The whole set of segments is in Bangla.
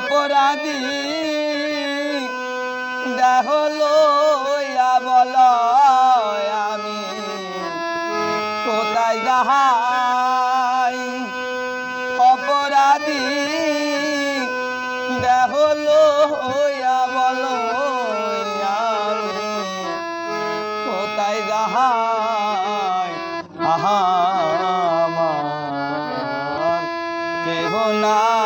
অপরাধী। দেহ লইয়া বল আমি। কোথায় যাহাই? অপরাধী। দেহ লইয়া বল আমি। কোথায় যাহাই? আহা কেহ না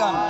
গান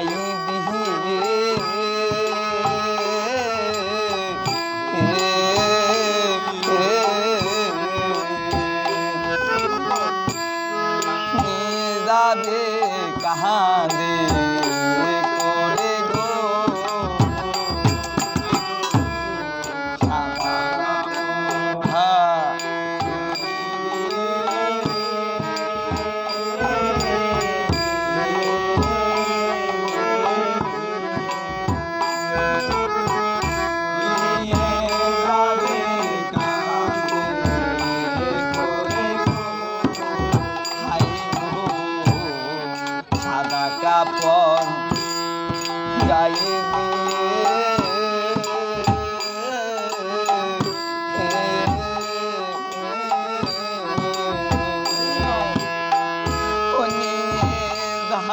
দিয়ে নিয়ে যাবে কাহাদে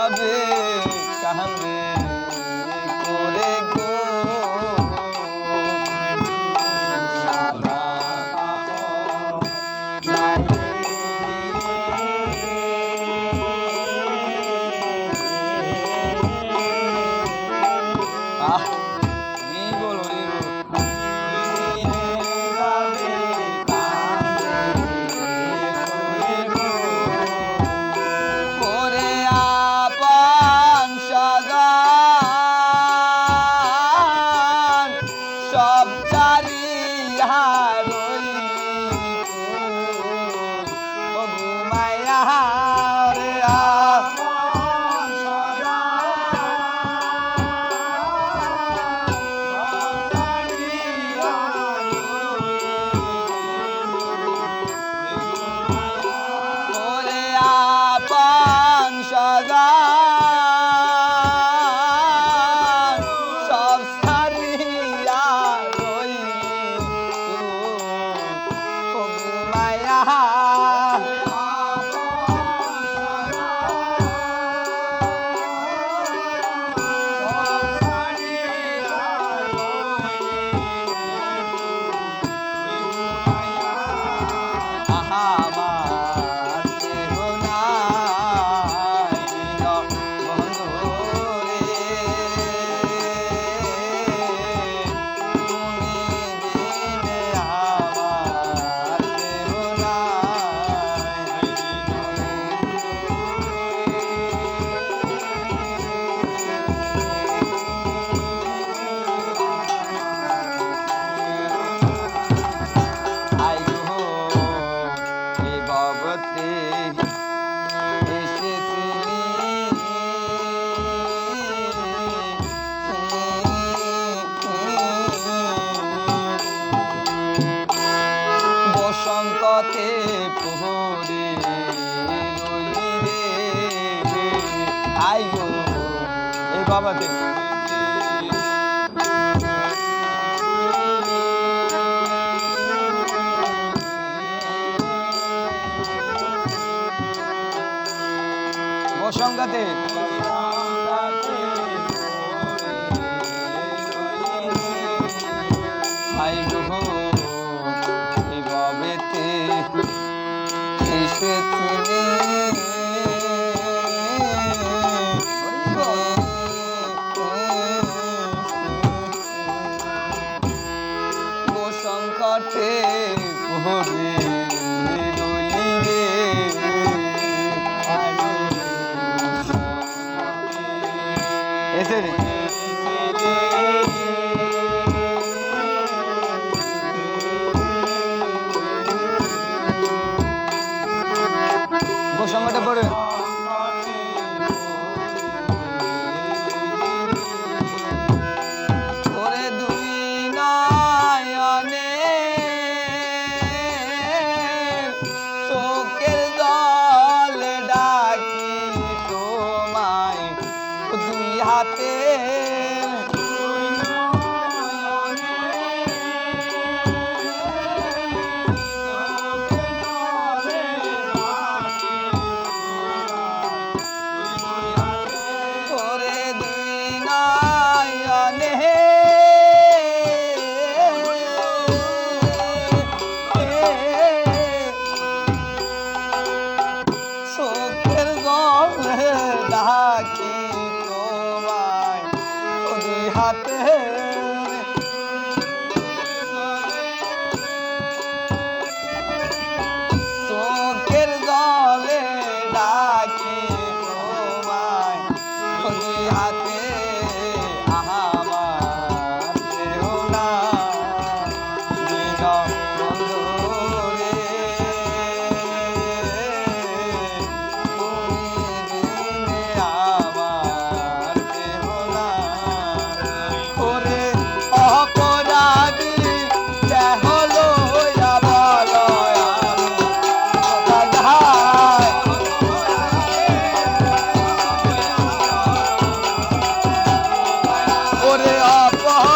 যাবে কাহাবে এই करते हैं ওরে আপা